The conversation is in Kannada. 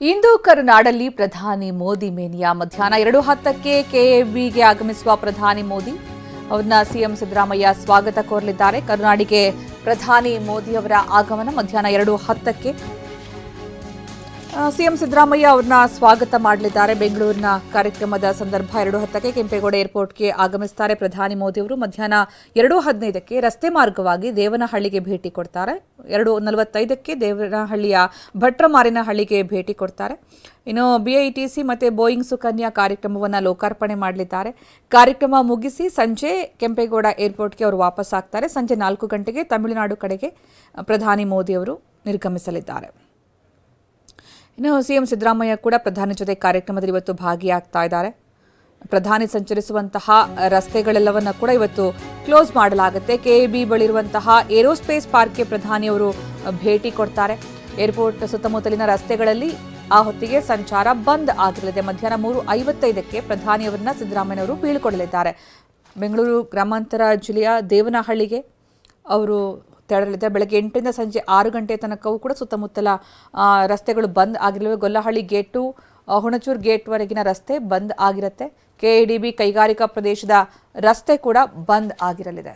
ಇಂದು ಕರುನಾಡಲ್ಲಿ ಪ್ರಧಾನಿ ಮೋದಿ ಮೇನಿಯಾ ಮಧ್ಯಾಹ್ನ ಎರಡು ಹತ್ತಕ್ಕೆ ಕೆಎಬಿಗೆ ಆಗಮಿಸುವ ಪ್ರಧಾನಿ ಮೋದಿ. ಅವ್ರನ್ನ ಸಿಎಂ ಸಿದ್ದರಾಮಯ್ಯ ಸ್ವಾಗತ ಕೋರಲಿದ್ದಾರೆ. ಕರುನಾಡಿಗೆ ಪ್ರಧಾನಿ ಮೋದಿ ಅವರ ಆಗಮನ ಮಧ್ಯಾಹ್ನ ಎರಡು ಹತ್ತಕ್ಕೆ. ಸಿಎಂ ಸಿದ್ದರಾಮಯ್ಯ ಅವ್ರನ್ನ ಸ್ವಾಗತ ಮಾಡಲಿದ್ದಾರೆ. ಬೆಂಗಳೂರಿನ ಕಾರ್ಯಕ್ರಮದ ಸಂದರ್ಭ ಎರಡು ಹತ್ತಕ್ಕೆ ಕೆಂಪೇಗೌಡ ಏರ್ಪೋರ್ಟ್ಗೆ ಆಗಮಿಸ್ತಾರೆ ಪ್ರಧಾನಿ ಮೋದಿ ಅವರು. ಮಧ್ಯಾಹ್ನ ಎರಡು ಹದಿನೈದಕ್ಕೆ ರಸ್ತೆ ಮಾರ್ಗವಾಗಿ ದೇವನಹಳ್ಳಿಗೆ ಭೇಟಿ ಕೊಡ್ತಾರೆ. ಎರಡು ನಲವತ್ತೈದಕ್ಕೆ ದೇವನಹಳ್ಳಿಯ ಭಟ್ರಮಾರಿನಹಳ್ಳಿಗೆ ಭೇಟಿ ಕೊಡ್ತಾರೆ. ಇನ್ನು ಬಿಐಟಿಸಿ ಮತ್ತು ಬೋಯಿಂಗ್ ಸುಕನ್ಯಾ ಕಾರ್ಯಕ್ರಮವನ್ನು ಲೋಕಾರ್ಪಣೆ ಮಾಡಲಿದ್ದಾರೆ. ಕಾರ್ಯಕ್ರಮ ಮುಗಿಸಿ ಸಂಜೆ ಕೆಂಪೇಗೌಡ ಏರ್ಪೋರ್ಟ್ಗೆ ಅವರು ವಾಪಸ್ ಆಗ್ತಾರೆ. ಸಂಜೆ ನಾಲ್ಕು ಗಂಟೆಗೆ ತಮಿಳುನಾಡು ಕಡೆಗೆ ಪ್ರಧಾನಿ ಮೋದಿ ಅವರು ನಿರ್ಗಮಿಸಲಿದ್ದಾರೆ. ಇನ್ನು ಸಿಎಂ ಸಿದ್ದರಾಮಯ್ಯ ಕೂಡ ಪ್ರಧಾನಿ ಜೊತೆ ಕಾರ್ಯಕ್ರಮದಲ್ಲಿ ಇವತ್ತು ಭಾಗಿಯಾಗ್ತಾ ಇದ್ದಾರೆ. ಪ್ರಧಾನಿ ಸಂಚರಿಸುವಂತಹ ರಸ್ತೆಗಳೆಲ್ಲವನ್ನ ಕೂಡ ಇವತ್ತು ಕ್ಲೋಸ್ ಮಾಡಲಾಗುತ್ತೆ. ಕೆಎಬಿ ಬಳಿರುವಂತಹ ಏರೋಸ್ಪೇಸ್ ಪಾರ್ಕ್ಗೆ ಪ್ರಧಾನಿಯವರು ಭೇಟಿ ಕೊಡ್ತಾರೆ. ಏರ್ಪೋರ್ಟ್ ಸುತ್ತಮುತ್ತಲಿನ ರಸ್ತೆಗಳಲ್ಲಿ ಆ ಹೊತ್ತಿಗೆ ಸಂಚಾರ ಬಂದ್ ಆಗಿರಲಿದೆ ಮಧ್ಯಾಹ್ನ ಮೂರು ಐವತ್ತೈದಕ್ಕೆ ಪ್ರಧಾನಿಯವರನ್ನ ಸಿದ್ದರಾಮಯ್ಯವರು ಬೀಳ್ಕೊಡಲಿದ್ದಾರೆ. ಬೆಂಗಳೂರು ಗ್ರಾಮಾಂತರ ಜಿಲ್ಲೆಯ ದೇವನಹಳ್ಳಿಗೆ ಅವರು ತೆರಳಲಿದ್ದಾರೆ ಬೆಳಗ್ಗೆ ಎಂಟರಿಂದ ಸಂಜೆ ಆರು ಗಂಟೆ ತನಕವೂ ಕೂಡ ಸುತ್ತಮುತ್ತಲ ರಸ್ತೆಗಳು ಬಂದ್ ಆಗಿರಲಿವೆ. ಗೊಲ್ಲಹಳ್ಳಿ ಗೇಟು ಹುಣಚೂರು ಗೇಟ್ವರೆಗಿನ ರಸ್ತೆ ಬಂದ್ ಆಗಿರುತ್ತೆ. ಕೆಎಡಿಬಿ ಕೈಗಾರಿಕಾ ಪ್ರದೇಶದ ರಸ್ತೆ ಕೂಡ ಬಂದ್ ಆಗಿರಲಿದೆ.